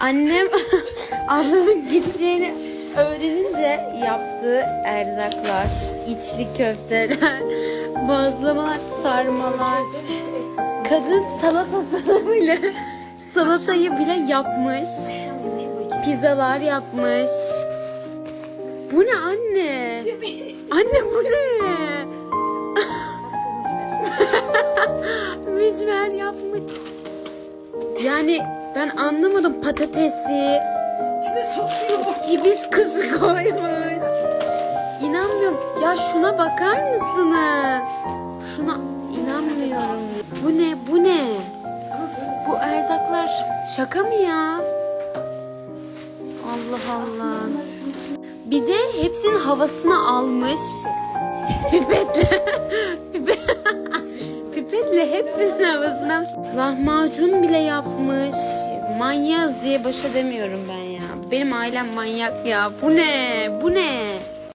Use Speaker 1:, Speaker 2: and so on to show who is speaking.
Speaker 1: Annem ablamın gideceğini öğrenince yaptığı erzaklar, içli köfteler, bazlamalar, sarmalar. Kadın salatasını bile, salatayı bile yapmış. Pizzalar yapmış. Bu ne anne? Anne bu ne? Mücver yapmış. Yani ben anlamadım patatesi,
Speaker 2: İçine sosu yok.
Speaker 1: hibiskusu koymuş. İnanmıyorum. Ya şuna bakar mısınız? Şuna inanmıyorum. Bu ne? Bu ne? Bu erzaklar şaka mı ya? Allah Allah. Bir de hepsinin havasını almış. Pipetle. Pipe- Pipetle hepsinin havasını almış. Lahmacun bile yapmış. Manyağız diye başa demiyorum ben ya. Benim ailem manyak ya. Bu ne? Bu ne?